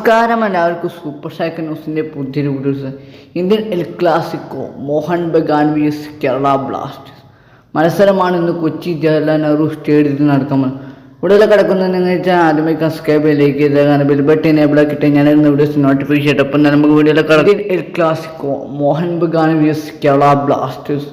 നമസ്കാരം എല്ലാവർക്കും super cycle ന്യൂസിന്റെ പുതിയൊരു videos. Indian El Clasico Mohun Bagan V S Kerala Blasters മത്സരമാണ് ഇന്ന് കൊച്ചി ജവഹർലാൽ നെഹ്റു സ്റ്റേഡിയത്തിൽ നടക്കുന്നത് കൂടുതൽ കിടക്കുന്നത് നിങ്ങൾ വെച്ചാൽ ആദ്യമേ സബ്സ്ക്രൈബ് ലൈക്ക് ചെയ്തേക്കാൻ ബെൽ എനേബിൾ ആക്കിയിട്ട് ഞാൻ ഇന്ന് വീഡിയോസ് നോട്ടിഫിക്കേഷൻ ചെയ്തിട്ട് അപ്പം നമുക്ക് വീഡിയോയിൽ കിടക്കും. El Clasico Mohun Bagan V S Kerala Blasters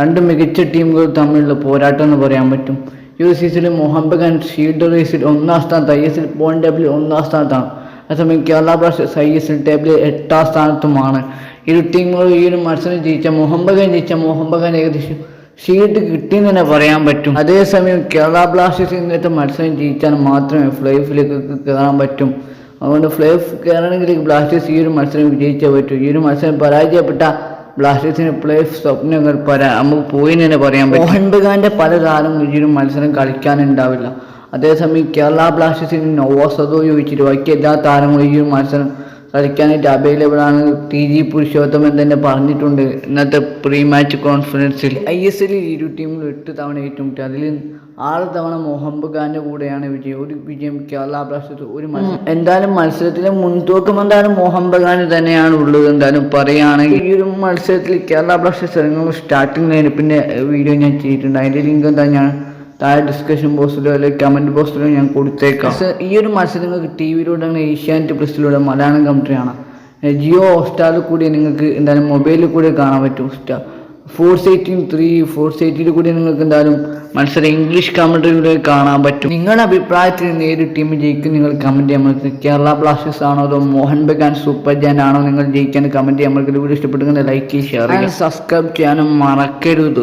രണ്ട് മികച്ച ടീമുകൾ തമ്മിലുള്ള പോരാട്ടം എന്ന് പറയാൻ പറ്റും. യു സീസിൽ മുഹമ്മദ് ബഗാൻ ഷീൽഡ് റേസിൽ ഒന്നാം സ്ഥാനത്ത് I S L point W ഒന്നാം സ്ഥാനത്താണ്. അതേസമയം Kerala Blasters I S L ടേബിളിൽ എട്ടാം സ്ഥാനത്തുമാണ്. ഇരു ടീമുകൾ ഈ ഒരു മത്സരം ജയിച്ച മുഹമ്മദ് ജയിച്ച മുഹമ്മദ് ഏകദേശം സീറ്റ് കിട്ടിയെന്ന് തന്നെ പറയാൻ പറ്റും. അതേസമയം കേരള ബ്ലാസ്റ്റേഴ്സ് ഇന്നത്തെ മത്സരം ജയിച്ചാൽ മാത്രമേ ഫ്ലൈഫിലേക്ക് കയറാൻ പറ്റും. അതുകൊണ്ട് ഫ്ലൈ കയറണമെങ്കിൽ ബ്ലാസ്റ്റേഴ്സ് ഈ ഒരു മത്സരം വിജയിച്ചേ പറ്റൂ. ഈ ഒരു മത്സരം പരാജയപ്പെട്ട ബ്ലാസ്റ്റേഴ്സിന് പ്ലേ സ്വപ്നങ്ങൾ പരാ നമുക്ക് പോയി തന്നെ പറയാൻ പറ്റും. മോഹൻ ബഗാന്റെ പല താരങ്ങളും ഈ ഒരു മത്സരം കളിക്കാനുണ്ടാവില്ല. അതേസമയം കേരള ബ്ലാസ്റ്റേഴ്സിന് നോവോസതോ ചോദിച്ചിട്ട് ബാക്കി എല്ലാ താരങ്ങളെയും മത്സരം കളിക്കാനായിട്ട് അവൈലബിൾ ആണ് ടി ജി പുരുഷോത്തമൻ തന്നെ പറഞ്ഞിട്ടുണ്ട്. ഇന്നത്തെ പ്രീ മാച്ച് കോൺഫറൻസിൽ ഐ എസ് എല്ലിൽ ഇരു ടീമുകളും എട്ട് തവണ ഏറ്റുമുട്ടി. അതിൽ ആറ് തവണ മൊഹമ്മദ് ഖാന്റെ കൂടെയാണ് വിജയം. ഒരു വിജയം കേരള ബ്ലാസ്റ്റേഴ്സ് ഒരു മത്സരം എന്തായാലും മത്സരത്തിലെ മുൻതൂക്കം എന്തായാലും മൊഹമ്മദ് ഖാൻ തന്നെയാണ് ഉള്ളത്. എന്തായാലും പറയുകയാണെങ്കിൽ ഈ ഒരു മത്സരത്തിൽ കേരള ബ്ലാസ്റ്റേഴ്സ് ഇറങ്ങുമ്പോൾ സ്റ്റാർട്ടിംഗ് ലൈനപ്പിന്റെ വീഡിയോ ഞാൻ ചെയ്തിട്ടുണ്ട്. അതിന്റെ ലിങ്ക് എന്താ ഞാൻ താഴെ ഡിസ്കഷൻ ബോക്സിലോ അല്ലെങ്കിൽ കമന്റ് ബോക്സിലോ ഞാൻ കൊടുത്തേക്കാം. ഈ ഒരു മത്സരം നിങ്ങൾക്ക് ടി വിയിലൂടെ ഏഷ്യാനെറ്റ് പ്ലസിലൂടെ മലയാളം കമൻട്രി കാണാം. ജിയോ ഹോട്ട്സ്റ്റാറിൽ കൂടി നിങ്ങൾക്ക് എന്തായാലും മൊബൈലിൽ കൂടി കാണാൻ പറ്റും star sports eighteen three sports എയ്റ്റിൽ കൂടി നിങ്ങൾക്ക് എന്തായാലും മത്സരം ഇംഗ്ലീഷ് കമൻട്രിയിലൂടെ കാണാൻ പറ്റും. നിങ്ങളുടെ അഭിപ്രായത്തിൽ നേരിട്ട് ടീം ജയിക്കും? നിങ്ങൾ കമന്റ് ചെയ്യാൻ കേരള ബ്ലാസ്റ്റേഴ്സ് ആണോ അതോ മോഹൻ ബഗാൻ സൂപ്പർ ജാൻ ആണോ നിങ്ങൾ ജയിക്കാൻ കമന്റ് ചെയ്യാൻ വീഡിയോ ഇഷ്ടപ്പെട്ടെങ്കിൽ ലൈക്ക് ഷെയർ സബ്സ്ക്രൈബ് ചെയ്യാനും മറക്കരുത്.